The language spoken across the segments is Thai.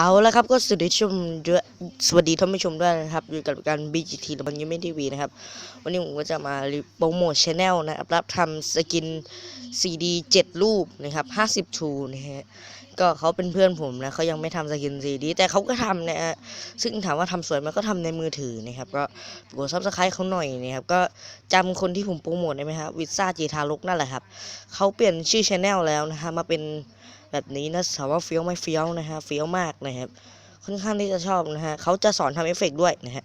เอาล้วครับก็สวัสดีชมด้วยสวัสดีท่านผู้ชมด้วยนะครับอยู่กับการ BGT และบังยูเมทีวีนะครับ วันนี้ผมก็จะมาโปรโมทชแนลนะครับรับทำสกิน CD 7 รูปนะครับ50ทูนะฮะก็เขาเป็นเพื่อนผมนะเขายังไม่ทำสกิน CD แต่เขาก็ทำนะฮะซึ่งถามว่าทำสวยไหมันก็ทำในมือถือนะครับ ก็กดซับสไครต์เขาหน่อยนะครับ ก็จำคนที่ผมโปรโมทได้ไหมครับวิซ่าจีทารุกนั่นแหละครับเขาเปลี่ยนชื่อชแนลแล้วนะฮะมาเป็น แบบนี้นะถามว่าเฟี้ยวไม่เฟี้ยวนะฮะเฟี้ยวมากนะครับค่อนข้างที่จะชอบนะฮะเขาจะสอนทำเอฟเฟกด้วยนะฮะ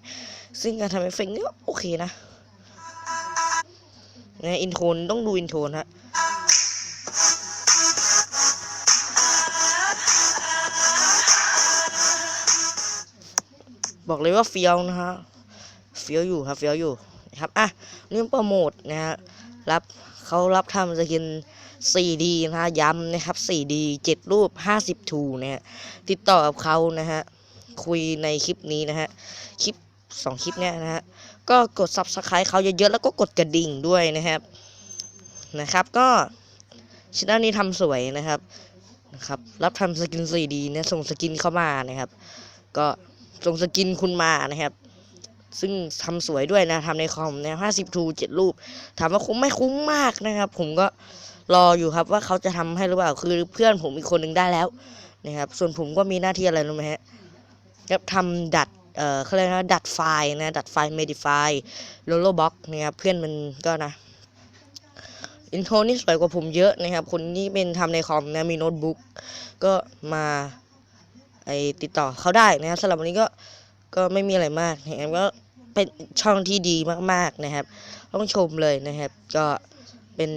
ซึ่งการทำเอฟเฟกต์นี่ก็โอเคนะนะอินโทนต้องดูอินโทนฮะบอกเลยว่าเฟี้ยวนะฮะเฟี้ยวอยู่ครับเฟี้ยวอยู่นะครับอะนี่โปรโมทนะฮะรับเขารับทำสกิน 4D นะฮะย้ำนะครับ 4D 7 รูป 50 ทูนะฮะ ติดต่อกับเขานะฮะ คุยในคลิปนี้นะฮะ คลิป 2 คลิปเนี้ยนะฮะ ก็กด Subscribe เขาเยอะๆ แล้วก็กดกระดิ่งด้วยนะครับ นะครับ ก็ช่องนี้ทำสวยนะครับ นะครับ รับทำสกิน 4D เนี่ยส่งสกินเข้ามานะครับ ก็ส่งสกินคุณมานะครับซึ่งทำสวยด้วยนะทำในคอมนะ50ทู7รูป ถามว่าคุ้มไม่คุ้มมากนะครับ ผมก็ รออยู่ครับว่าเขาจะทำให้หรือเปล่าคือเพื่อนผมอีกคนหนึ่งได้แล้วนะครับ ส่วนผมก็มีหน้าที่อะไรรู้ไหมฮะครับทำดัดเอ่อเขาเรียกนะดัดไฟล์นะ ดัดไฟล์ modify lolo box นะครับเพื่อนมันก็นะอินโทรนี่สวยกว่าผมเยอะนะครับ คนที่เป็นทำในคอมนะมีโน้ตบุ๊กก็มาไอติดต่อเขาได้นะครับสำหรับวันนี้ก็ก็ไม่มีอะไรมากนะครับก็เป็นช่องที่ดีมาก ๆนะครับ ต้องชมเลยนะครับ ก็เป็น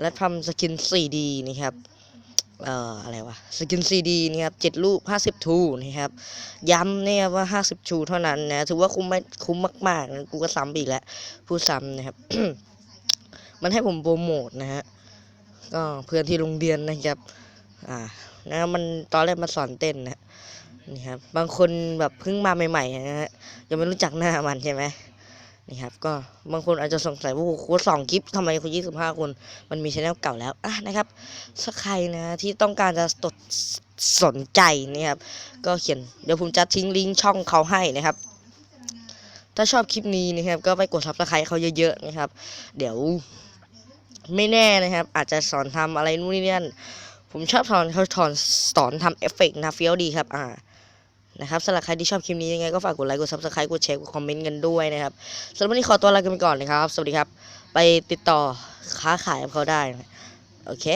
และทำสกิน 4D นะครับเอ่ออะไรวะสกิน 4D นะครับเจ็ดรูป50 ทูนะครับ ย้ำเนี่ยว่า 50 ทูเท่านั้นนะ ถือว่าคุ้มไม่คุ้มมากๆนะกูก็ซ้ำอีกแล้ว พูดซ้ำนะครับ มันให้ผมโปรโมทนะฮะ ก็เพื่อนที่โรงเรียนนะครับ อ่า นะมันตอนแรกมาสอนเต้นนะนี่ครับ บางคนแบบเพิ่งมาใหม่ๆนะฮะ ยังไม่รู้จักหน้ามันใช่ไหม นี่ครับ ก็บางคนอาจจะสงสัยว่าโอ้โหสองคลิปทำไมคนยี่สิบห้าคน มันมีชแนลเก่าแล้วอะนะครับถ้าใครนะที่ต้องการจะตดสนใจนะครับ ก็เขียนเดี๋ยวผมจะทิ้งลิงก์ช่องเขาให้นะครับ ถ้าชอบคลิปนี้นะครับ ก็ไปกดซับสไครต์เขาเยอะๆนะครับ เดี๋ยวไม่แน่นะครับ อาจจะสอนทำอะไรนู่นนี่นั่นผมชอบสอนเขาสอนสอนทำเอฟเฟกต์นะเฟี้ยวดีครับ อ่า นะครับสำหรับใครที่ชอบคลิปนี้ยังไงก็ฝากกดไลค์กด subscribe กดแชร์กดคอมเมนต์กันด้วยนะครับสำหรับวันนี้ขอตัวลากันไปก่อนนะครับ สวัสดีครับ ไปติดต่อค้าขายกับเขาได้ โอเค